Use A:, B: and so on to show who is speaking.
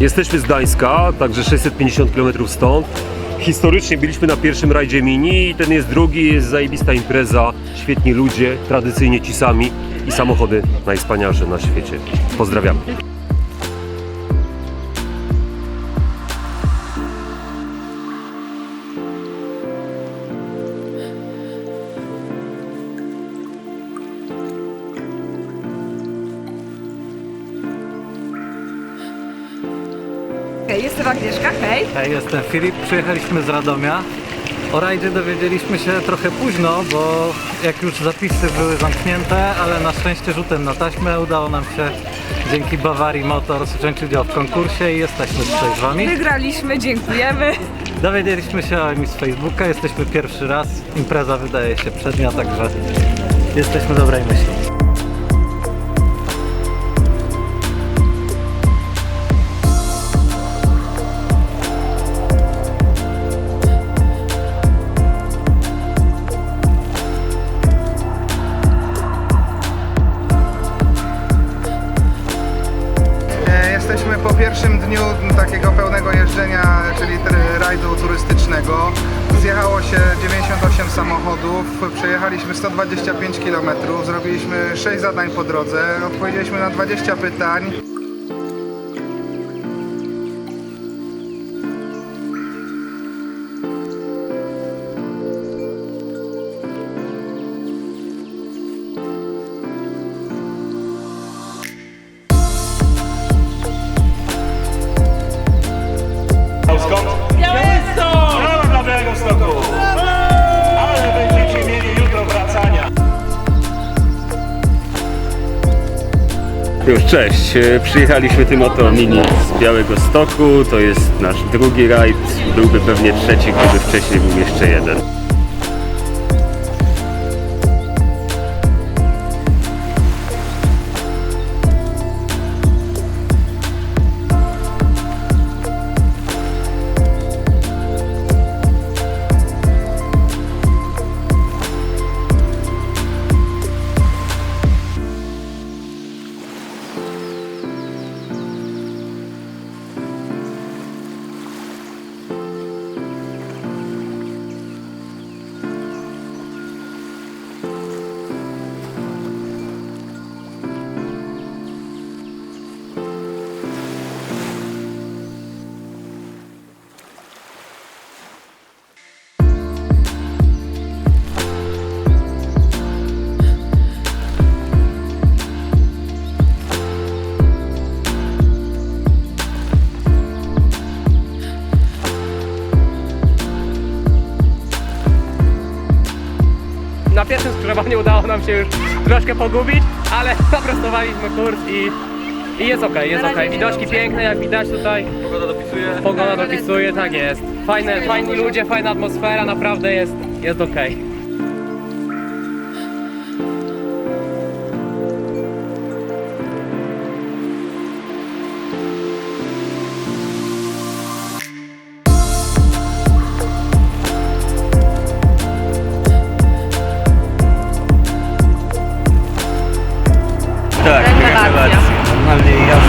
A: Jesteśmy z Gdańska, także 650 km stąd. Historycznie byliśmy na pierwszym rajdzie mini i ten jest drugi, jest zajebista impreza, świetni ludzie, tradycyjnie ci sami i samochody najwspanialsze na świecie. Pozdrawiam.
B: Hej, jestem Agnieszka, hej.
C: Hej, jestem Filip, przyjechaliśmy z Radomia. O rajdzie dowiedzieliśmy się trochę późno, bo jak już zapisy były zamknięte, ale na szczęście rzutem na taśmę udało nam się dzięki Bawarii Motors wziąć udział w konkursie i jesteśmy tutaj z Wami.
B: Wygraliśmy, dziękujemy.
C: Dowiedzieliśmy się o z Facebooka, jesteśmy pierwszy raz, impreza wydaje się przednia, także jesteśmy dobrej myśli.
D: Jesteśmy po pierwszym dniu takiego pełnego jeżdżenia, czyli rajdu turystycznego. Zjechało się 98 samochodów, przejechaliśmy 125 km, zrobiliśmy 6 zadań po drodze, odpowiedzieliśmy na 20 pytań.
E: Już cześć, E, przyjechaliśmy tym oto mini z Białego Stoku, to jest nasz drugi rajd, byłby pewnie trzeci, gdyby wcześniej był jeszcze jeden.
F: Na pierwszym skrzyżowaniu udało nam się już troszkę pogubić, ale zaprostowaliśmy kurs i, i jest ok, jest ok. Widoczki piękne, jak widać tutaj. Pogoda dopisuje. Pogoda dopisuje, tak jest. Fajne, fajni ludzie, fajna atmosfera, naprawdę jest, jest ok. 哎呀，哪里呀？